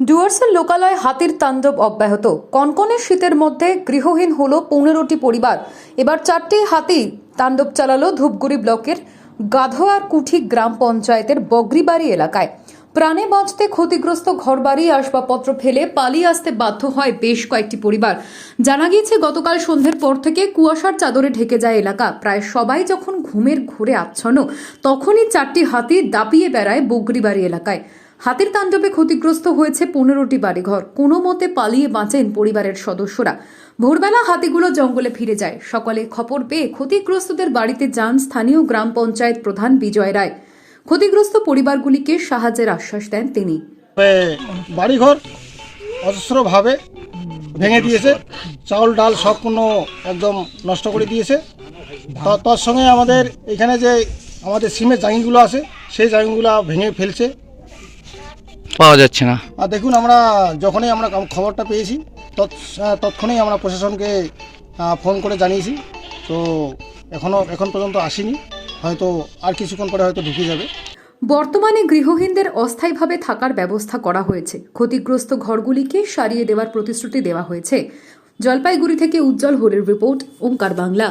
ডুয়ার্সের লোকালয় হাতির তাণ্ডব অব্যাহত। কনকনে শীতের মধ্যে গৃহহীন হল পনেরোটি পরিবার। এবার চারটি হাতি তাণ্ডব চালালো ধূপগুড়ি ব্লকের গাধোয়ার কুঠি গ্রাম পঞ্চায়েতের বগরিবাড়ি এলাকায়। প্রাণে বাঁচতে ক্ষতিগ্রস্ত ঘরবাড়ি, আসবাবপত্র ফেলে পালিয়ে আসতে বাধ্য হয় বেশ কয়েকটি পরিবার। জানা গিয়েছে, গতকাল সন্ধ্যের পর থেকে কুয়াশার চাদরে ঢেকে যায় এলাকা। প্রায় সবাই যখন ঘুমের ঘোরে আচ্ছন্ন, তখনই চারটি হাতি দাপিয়ে বেড়ায় বগরিবাড়ি এলাকায়। হাতির তাণ্ডবে ক্ষতিগ্রস্ত হয়েছে পনেরোটি বাড়িঘর। কোনো মতে পালিয়ে বাঁচেন পরিবারের সদস্যরা। ভোরবেলা হাতিগুলো জঙ্গলে ফিরে যায়। সকালে খবর পেয়ে ক্ষতিগ্রস্তদের বাড়িতে যান স্থানীয় গ্রাম পঞ্চায়েত প্রধান বিজয় রায়। ক্ষতিগ্রস্ত পরিবারগুলিকে সাহায্যের আশ্বাস দেন তিনি। বাড়িঘর অজস্রভাবে ভেঙে দিয়েছে। চাউল ডাল সব কোনো একদম নষ্ট করে দিয়েছে। তার সঙ্গে আমাদের এখানে যে আমাদের সিমের জাঙ্গিগুলো আছে সেই জাঙ্গিগুলো ভেঙে ফেলছে। পাওয়া যাচ্ছে না। আর দেখুন আমরা যখনই আমরা খবরটা পেয়েছি তৎ- তৎক্ষণেই আমরা প্রশাসনকে ফোন করে জানিয়েছি। তো এখনও এখন পর্যন্ত আসেনি। হয়তো আর কিছুক্ষণ পরে হয়তো ঢুকে যাবে। বর্তমানে গৃহহীনদের অস্থায়ীভাবে থাকার ব্যবস্থা করা হয়েছে। ক্ষতিগ্রস্ত ঘরগুলিকে সারিয়ে দেওয়ার প্রতিশ্রুতি দেওয়া হয়েছে। জলপাইগুড়ি থেকে উজ্জ্বল হোলের রিপোর্ট ওঙ্কার বাংলা।